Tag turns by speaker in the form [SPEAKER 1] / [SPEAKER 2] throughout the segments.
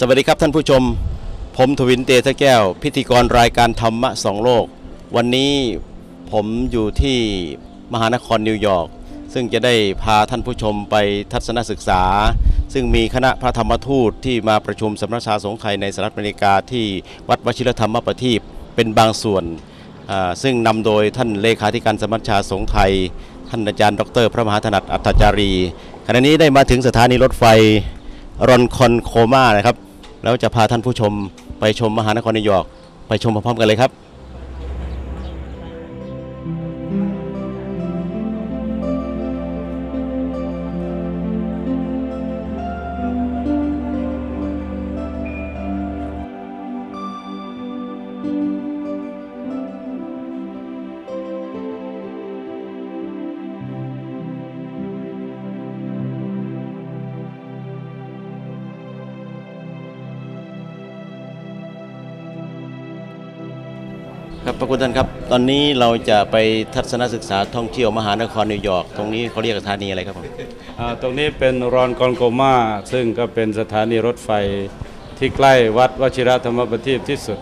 [SPEAKER 1] สวัสดีครับท่านผู้ชม ผมทวินเตชะแก้ว พิธีกรรายการธรรมะสองโลก วันนี้ผมอยู่ที่มหานครนิวยอร์กซึ่งจะได้พาท่านผู้ชมไปทัศนศึกษา ซึ่งมีคณะพระธรรมทูตที่มาประชุมสำนักชาสงฆ์ไทยในสหรัฐอเมริกาที่วัดวชิรธรรมประทีปเป็นบางส่วน ซึ่งนำโดยท่านเลขาธิการสมัชชาสงฆ์ไทย ท่านอาจารย์ดร พระมหาถนัดอัตจารีขณะนี้ได้มาถึงสถานีรถไฟรอนคอนโคมานะครับ แล้วจะพาท่านผู้ชมไปชมมหานครนิวยอร์กไปชมพร้อมๆกันเลยครับ ครับพระคุณท่านครับ ตอนนี้เราจะไปทัศนศึกษาท่องเที่ยวมหานครนิวยอร์กตรงนี้เขาเรียกสถานีอะไรครับผม
[SPEAKER 2] อ่าตรงนี้เป็นรอนกอนโกมาซึ่งก็เป็นสถานีรถไฟที่ใกล้วัดวชิรธรรมประทีปที่สุด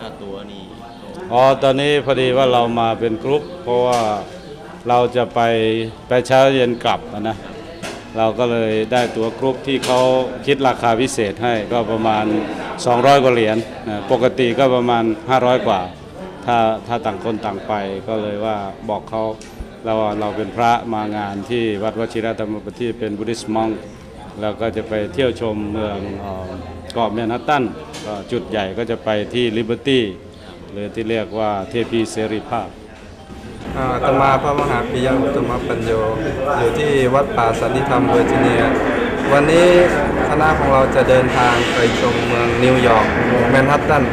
[SPEAKER 1] ค่าตัวนี่
[SPEAKER 2] อ๋อตอนนี้พอดีว่าเรามาเป็นกรุ๊ปเพราะว่าเราจะไปไปเช้าเย็นกลับอะนะ เราก็เลยได้ตั๋วกรุ๊ปที่เขาคิดราคาพิเศษให้ก็ประมาณ 200 กว่าเหรียญนะปกติก็ประมาณ 500 กว่า ถ้าถ้าต่างคนต่างไปก็เลยว่าบอกเขาเราว่าเราเป็นพระมางานที่วัดวชิรธรรมประทีเป็นบุริสมองแล้วก็จะไปเที่ยวชมเมืองเกาะแมนฮัตตันจุดใหญ่ก็จะไปที่ลิเบอร์ตี้หรือที่เรียกว่าเทพีเสรีภาพา
[SPEAKER 3] อา ตมาพระมหาปิยอุตมปัญโยอยู่ที่วัดป่าสันติธรรมเวอร์จิเนีย วันนี้คณะของเราจะเดินทางไปชมเมืองนิวยอร์กแมนฮัตตัน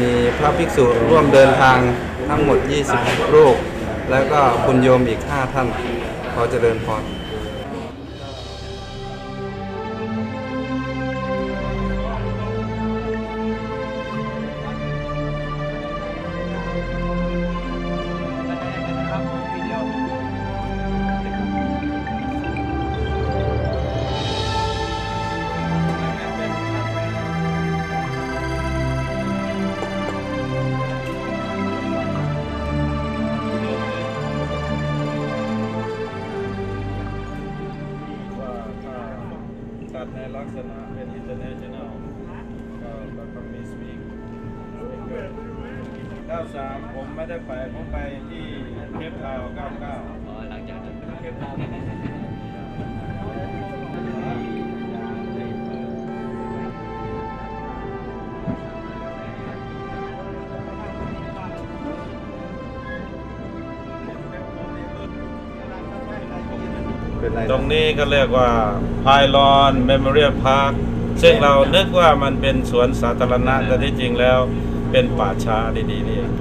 [SPEAKER 3] มีพระภิกษุร่วมเดินทางทั้งหมด 20 รูป แล้วก็คุณโยมอีก 5 ท่านขอเจริญพร
[SPEAKER 2] จัดในลักษณะเป็น international ก็ก็ต้องมี speak speaker 93 ผมไม่ได้ไป ผมไปที่เทปทาวน์99 อ๋อหลังจากนั้นเทปทาว น์ตรงนี้ก็เรียกว่าพายลอนเมมโมเรียลพาร์คซึ่งเรานึกว่ามันเป็นสวนสาธารณะแต่ที่จริงแล้วเป็นป่าช้าดีๆนี่เอง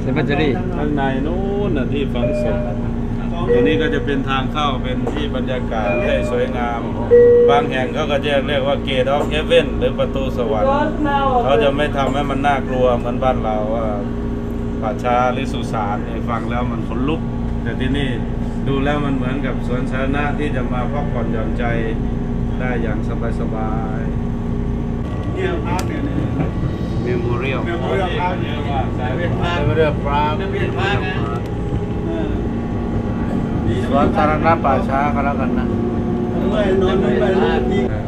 [SPEAKER 4] เซนบัจจารี
[SPEAKER 2] ข้างในนู้นน่ะที่ฝังศพตัวนี้ก็จะเป็นทางเข้าเป็นที่บรรยากาศได้สวยงาม บางแห่งเขาก็จะเรียกว่าเกตออฟเฮเว่นหรือประตูสวรรค์เขาจะไม่ทำให้มันน่ากลัวเหมือนบ้านเราว่าป่าช้าหรือสุสานเนี่ยฟังแล้วมันขนลุก แต่ที่นี่ ดูแล้วมันเหมือนกับสวนสาธารณะที่จะมาพักผ่อนหย่อนใจได้อย่างสบายๆเนี่ยพักเนี่ย
[SPEAKER 1] เมมโมเรียล
[SPEAKER 2] เมมโมเรียลพาร์คเนี่ยว่าสายเวทพาร์ค
[SPEAKER 4] เรือปราง
[SPEAKER 2] เวทพาร์คนะ
[SPEAKER 4] สวนสาธารณะป่าช้าก็แล้วกันนะ
[SPEAKER 2] ไม่นอนไม่ไปครับ